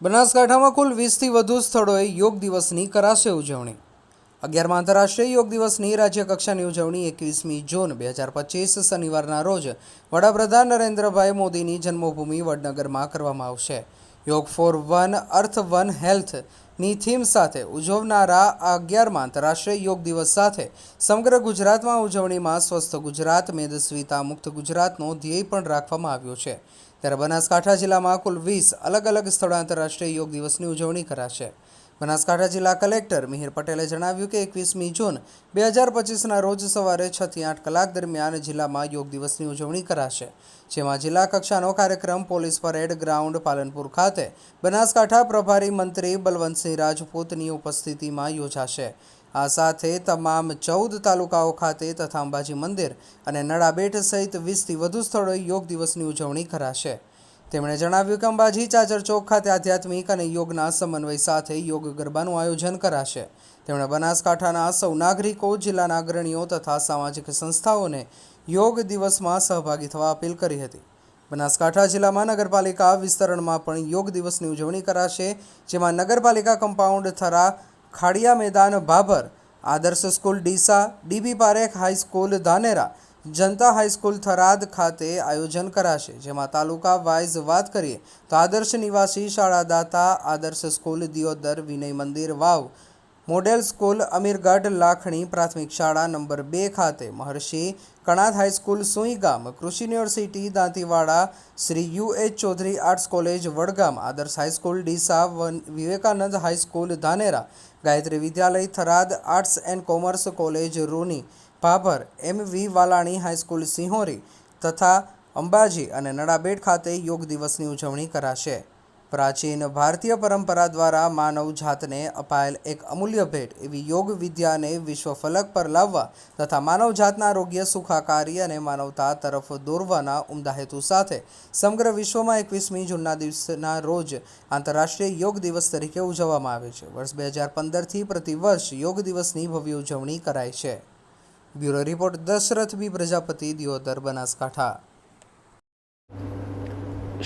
બનાસકાંઠામાં કુલ વીસથી વધુ સ્થળોએ યોગ દિવસની કરાશે ઉજવણી. અગિયારમાં આંતરરાષ્ટ્રીય યોગ દિવસની રાજ્યકક્ષાની ઉજવણી એકવીસમી જૂન બે હજાર પચીસ શનિવારના રોજ વડાપ્રધાન નરેન્દ્રભાઈ મોદીની જન્મભૂમિ વડનગરમાં કરવામાં આવશે. Yoga for one, earth one હેલ્થની theme સાથે ઉજવનારા આ અગિયારમાં આંતરરાષ્ટ્રીય યોગ દિવસ સાથે સમગ્ર ગુજરાતમાં ઉજવણીમાં સ્વસ્થ ગુજરાત, મેદસ્વીતા મુક્ત ગુજરાતનો ધ્યેય પણ રાખવામાં આવ્યો છે. ત્યારે બનાસકાંઠા જિલ્લામાં કુલ વીસ અલગ અલગ સ્થળો આંતરરાષ્ટ્રીય યોગ દિવસની ઉજવણી કરાશે. બનાસકાંઠા જિલ્લા કલેક્ટર મિહિર પટેલે જણાવ્યું કે એકવીસમી જૂન બે હજાર પચીસના રોજ સવારે છથી આઠ કલાક દરમિયાન જિલ્લામાં યોગ દિવસની ઉજવણી કરાશે. જેમાં જિલ્લા કક્ષાનો કાર્યક્રમ પોલીસ પરેડ ગ્રાઉન્ડ પાલનપુર ખાતે બનાસકાંઠા પ્રભારી મંત્રી બલવંતસિંહ રાજપૂતની ઉપસ્થિતિમાં યોજાશે. આ સાથે તમામ ચૌદ તાલુકાઓ ખાતે તથા અંબાજી મંદિર અને નડાબેટ સહિત વીસથી વધુ સ્થળોએ યોગ દિવસની ઉજવણી કરાશે. તેમણે જણાવ્યું કે અંબાજી ચાચર ચોક ખાતે આધ્યાત્મિક અને યોગના સમન્વય સાથે યોગ ગરબાનું આયોજન કરાશે. તેમણે બનાસકાંઠાના સૌ નાગરિકો, જિલ્લાના અગ્રણીઓ તથા સામાજિક સંસ્થાઓને યોગ દિવસમાં સહભાગી થવા અપીલ કરી હતી. બનાસકાંઠા જિલ્લામાં નગરપાલિકા વિસ્તરણમાં પણ યોગ દિવસની ઉજવણી કરાશે, જેમાં નગરપાલિકા કમ્પાઉન્ડ થરા, ખાડિયા મેદાન Bhabhar Adarsh school Deesa, DB Parekh high school Dhanera Janata high school Tharad ખાતે આયોજન કરાશે, જેમાં તાલુકા વાઇઝ વાત કરીએ તો આદર્શ નિવાસી શાળા દાતા આદર્શ school Deodar Vinay Mandir Vav model school Amirgadh Lakhani પ્રાથમિક શાળા નંબર બે ખાતે. મહર્ષિ Kanad high school Suigam Krishi university Dantiwada Shri U H Chaudhary arts college Vadgam. Adarsh high school Deesa one Vivekanand high school Dhanera. Gayatri Vidyalaya Tharad arts and commerce college Runi. Bhabhar M V Valani high school Sinhori. તથા અંબાજી અને નડાબેટ ખાતે યોગ દિવસની ઉજવણી કરાશે. પ્રાચીન ભારતીય પરંપરા દ્વારા માનવ જાતને અપાયેલ એક અમૂલ્ય ભેટ એવી યોગ વિદ્યાને વિશ્વ ફલક પર લાવવા તથા માનવ જાતના આરોગ્ય સુખાકારી અને માનવતા તરફ દોરવાના ઉમદા હેતુ સાથે સમગ્ર વિશ્વમાં એકવીસમી જૂનના દિવસના રોજ આંતરરાષ્ટ્રીય યોગ દિવસ તરીકે ઉજવવામાં આવે છે. વર્ષ બે હજાર પંદરથી પ્રતિવર્ષ યોગ દિવસની ભવ્ય ઉજવણી કરાય છે. Bureau report Dashrath B Prajapati, Deodar, Banaskantha.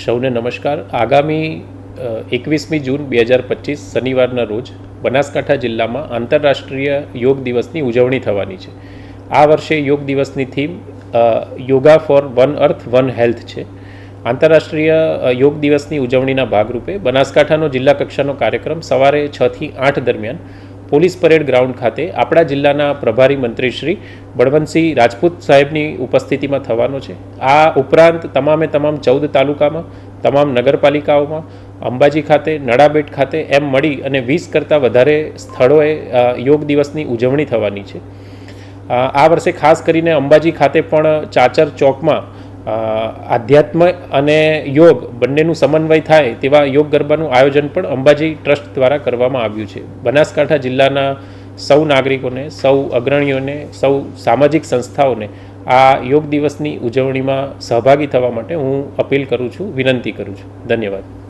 સૌને નમસ્કાર. આગામી એકવીસમી જૂન બે હજાર પચીસ શનિવારના રોજ બનાસકાંઠા જિલ્લામાં આંતરરાષ્ટ્રીય યોગ દિવસની ઉજવણી થવાની છે. આ વર્ષે યોગ દિવસની theme yoga for one earth, one health છે. આંતરરાષ્ટ્રીય યોગ દિવસની ઉજવણીના ભાગરૂપે બનાસકાંઠાનો જિલ્લા કક્ષાનો કાર્યક્રમ સવારે છથી આઠ દરમિયાન પોલીસ પરેડ ગ્રાઉન્ડ ખાતે આપણા જિલ્લાના પ્રભારી મંત્રી શ્રી બળવંતસિંહ રાજપૂત સાહેબની ઉપસ્થિતિમાં થવાનો છે. આ ઉપરાંત તમામે તમામ ચૌદ તાલુકામાં, તમામ નગરપાલિકાઓમાં, અંબાજી ખાતે, નડાબેટ ખાતે એમ મળી અને વીસ કરતાં વધારે સ્થળોએ યોગ દિવસની ઉજવણી થવાની છે. આ વર્ષે ખાસ કરીને અંબાજી ખાતે પણ ચાચર ચોકમાં આધ્યાત્મ અને યોગ બંનેનું સમન્વય થાય તેવા યોગ ગરબાનું આયોજન પણ અંબાજી ટ્રસ્ટ દ્વારા કરવામાં આવ્યું છે. બનાસકાંઠા જિલ્લાના સૌ નાગરિકોને, સૌ અગ્રણીઓને, સૌ સામાજિક સંસ્થાઓને આ યોગ દિવસની ઉજવણીમાં સહભાગી થવા માટે હું અપીલ કરું છું, વિનંતી કરું છું. ધન્યવાદ.